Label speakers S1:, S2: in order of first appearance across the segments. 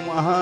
S1: મહારાજ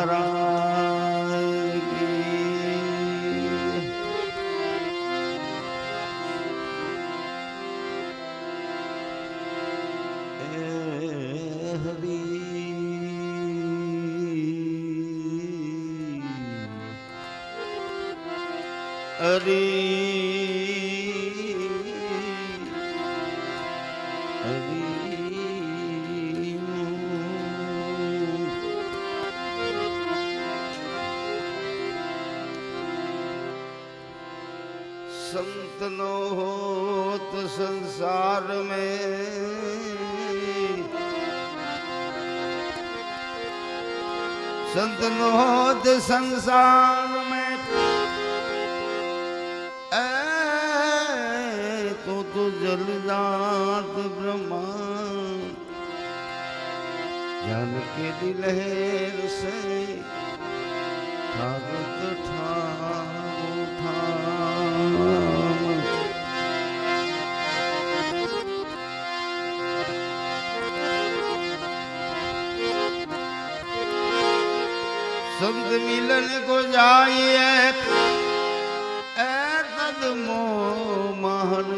S1: संसार में संत नो होत संसार में ए तो तो जलदात ब्रह्मा ज्ञान के दिलहेर से ठाकुर ठाकुर ठाम संत मिलन को जाइए ए तद मोह महन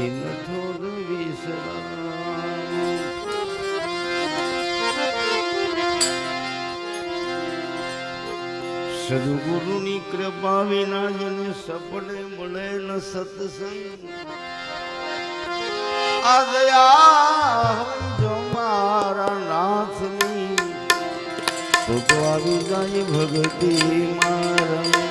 S1: દિન થોર વિસરા સદગુરુની કૃપા વિના જેને સપડે મળે ન સત્સંગ. મારા નાથની. તો આવી જાય ભગતી મારા.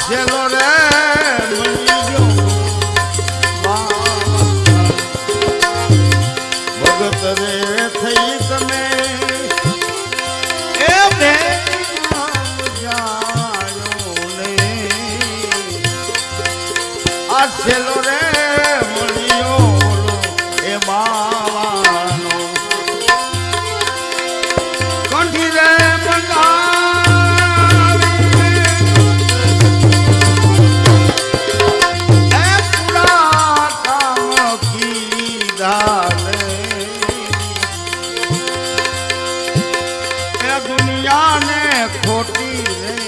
S1: ছেল রে દુનિયાને ખોટી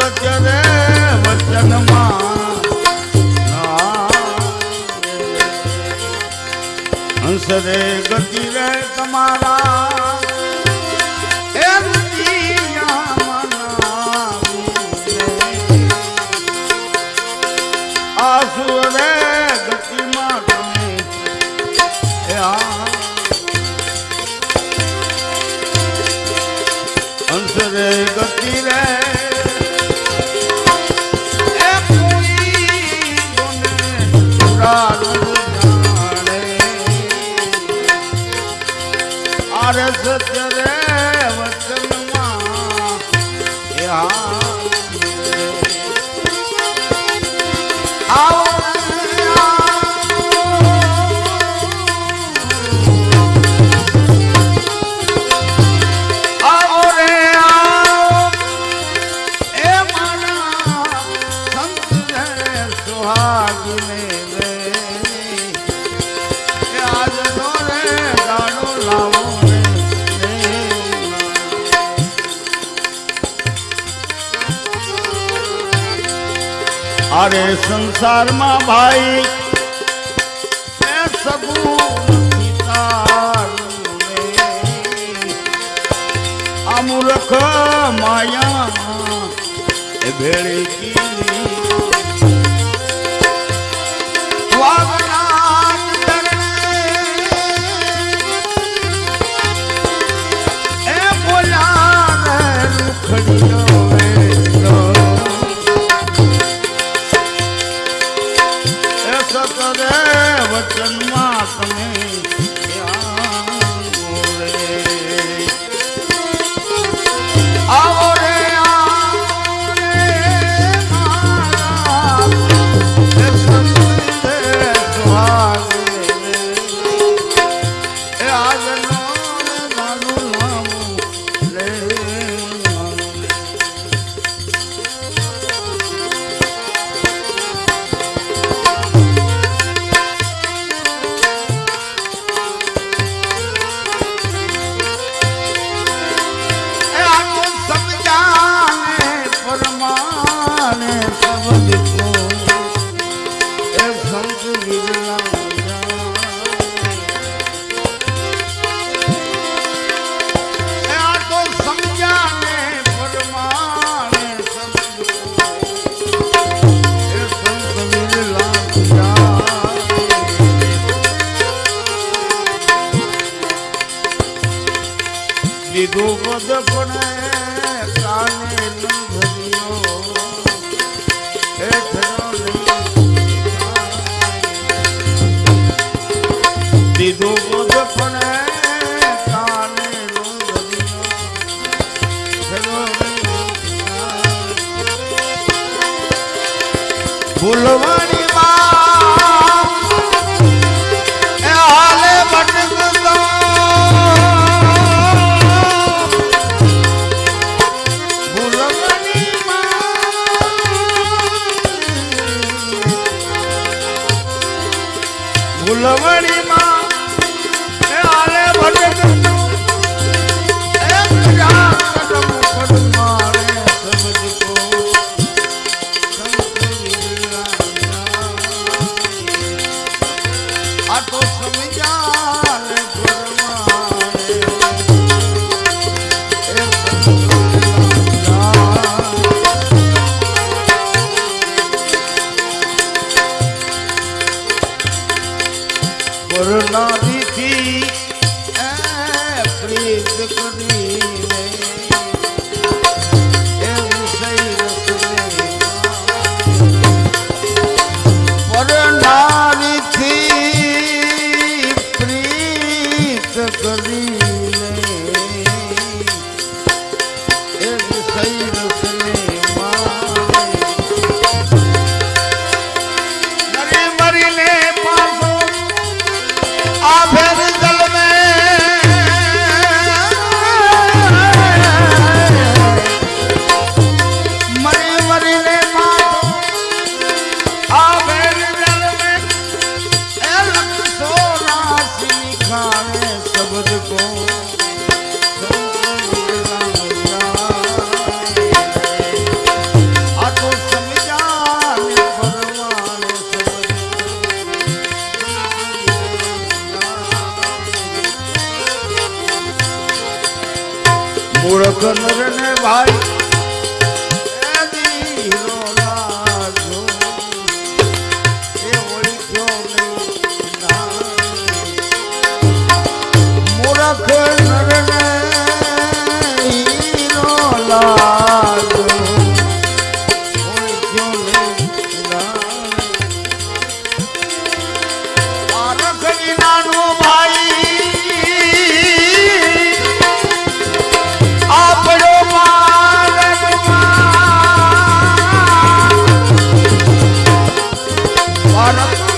S1: સત્ય રે. વચનમાં હંસ રે ગતિ રે. તમારા ગતિ રે મારે સંસારમાં ભાઈ મૂર્ખ માયા ભેળી समे દીધો પદ પણ કાલે ન ભર્યો. sozinho গণরণে ভাই। I'm not.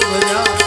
S1: ભજ્યા